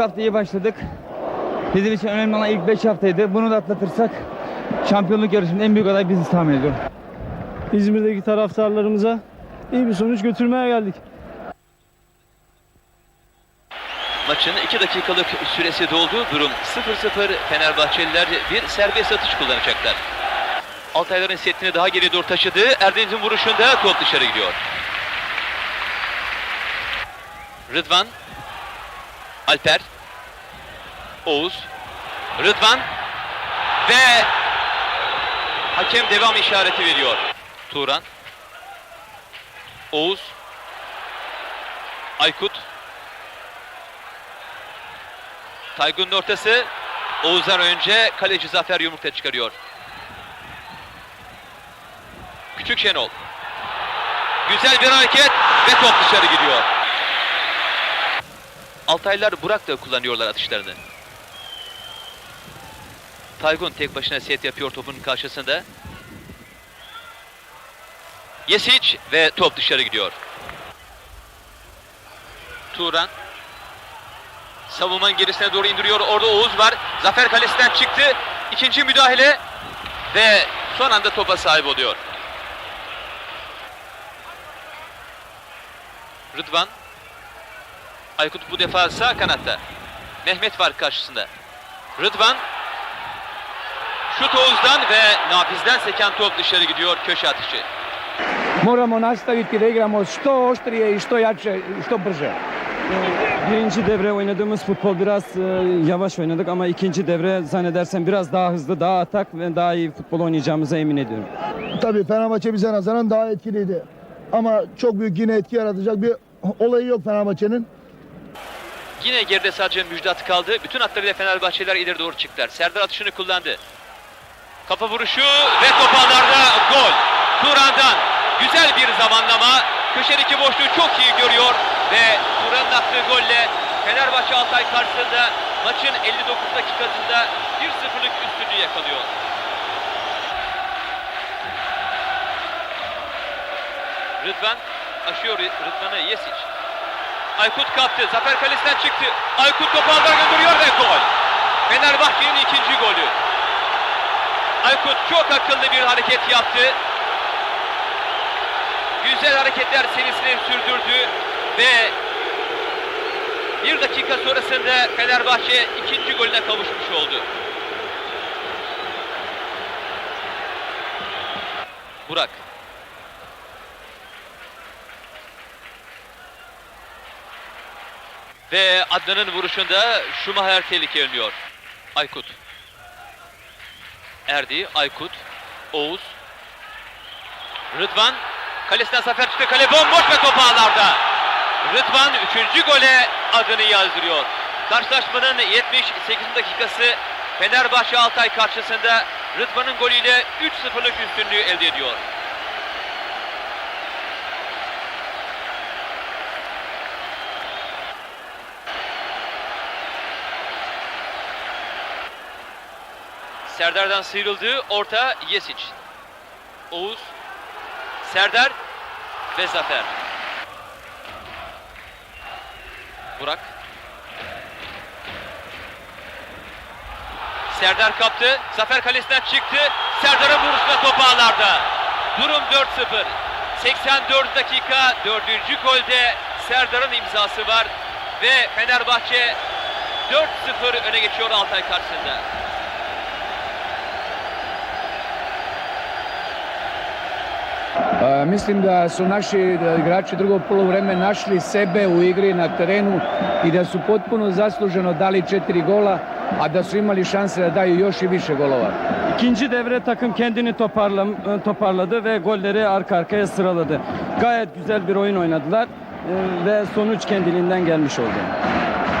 hafta iyi başladık. Bizim için önemli olan ilk 5 haftaydı. Bunu da atlatırsak şampiyonluk yarışının en büyük adayı biziz tahmin ediyorum. İzmir'deki taraftarlarımıza iyi bir sonuç götürmeye geldik. Maçın 2 dakikalık süresi doldu. Durum 0-0. Fenerbahçeliler bir serbest atış kullanacaklar. Altayların setini daha geri doğru taşıdı. Erdem'in vuruşunda top dışarı gidiyor. Rıdvan. Alper. Oğuz. Rıdvan. Ve hakem devam işareti veriyor. Turan. Oğuz. Aykut. Taygun'un ortası. Oğuz'dan önce kaleci Zafer yumurta çıkarıyor. Küçük Şenol. Güzel bir hareket ve top dışarı gidiyor. Altaylılar Burak da kullanıyorlar atışlarını. Taygun tek başına set yapıyor topun karşısında. Yesic ve top dışarı gidiyor. Turan Savunmanın gerisine doğru indiriyor. Orada Oğuz var. Zafer kalesinden çıktı. İkinci müdahale ve son anda topa sahip oluyor. Rıdvan. Aykut bu defa sağ kanatta. Mehmet var karşısında. Rıdvan. Şut Oğuz'dan ve Nafiz'den seken top dışarı gidiyor köşe atışı. Moramo nastaviti da igramo što oštrije i što jače što brže. Birinci devre oynadığımız futbol biraz e, yavaş oynadık ama ikinci devre zannedersem biraz daha hızlı, daha atak ve daha iyi futbol oynayacağımıza emin ediyorum. Tabii Fenerbahçe bize nazaran daha etkiliydi. Ama çok büyük yine etki yaratacak bir olayı yok Fenerbahçe'nin. Yine geride sadece Müjdat kaldı. Bütün hatlarıyla Fenerbahçeliler ileri doğru çıktılar. Serdar atışını kullandı. Kafa vuruşu ve top ağlarda gol. Turan'dan güzel bir zamanlama. Köşedeki boşluğu çok iyi görüyor ve Turan'ın attığı golle Fenerbahçe Altay karşısında maçın 59 dakikasında 1-0'lık üstünlüğü yakalıyor. Rıdvan aşıyor Rıdvan'ı Yesic. Aykut kaptı. Zafer kalesinden çıktı. Aykut topu aldan gönderiyor ve gol. Fenerbahçe'nin ikinci golü. Aykut çok akıllı bir hareket yaptı. Güzel hareketler serisini sürdürdü ve bir dakika sonrasında Fenerbahçe ikinci golüne kavuşmuş oldu. Burak. Ve Adnan'ın vuruşunda Schumacher tehlike önlüyor. Aykut. Erdi, Aykut, Oğuz. Rıdvan. Kalesinden Zafer çıktı. Kale bomboş ve top ağlarda. Rıdvan 3. gole adını yazdırıyor. Karşılaşmanın 78. dakikası Fenerbahçe Altay karşısında Rıdvan'ın golüyle 3-0'lık üstünlüğü elde ediyor. Serdar'dan sıyrıldı. Orta Yesic. Oğuz. Serdar ve Zafer. Burak. Serdar kaptı. Zafer kalesinden çıktı. Serdar'ın vuruşuna top ağlarda. Durum 4-0. 84 dakika 4. golde Serdar'ın imzası var. Ve Fenerbahçe 4-0 öne geçiyor Altay karşısında. Mislim da su naši igrači drugog poluvreme našli sebe u igri na terenu i da su potpuno zasluženo dali četiri gola, a da su imali šanse da daju još i više golova. İkinci devre takım kendini toparladı ve golleri arka arkaya sıraladı. Gayet güzel bir oyun oynadılar e, ve sonuç kendiliğinden gelmiş oldu.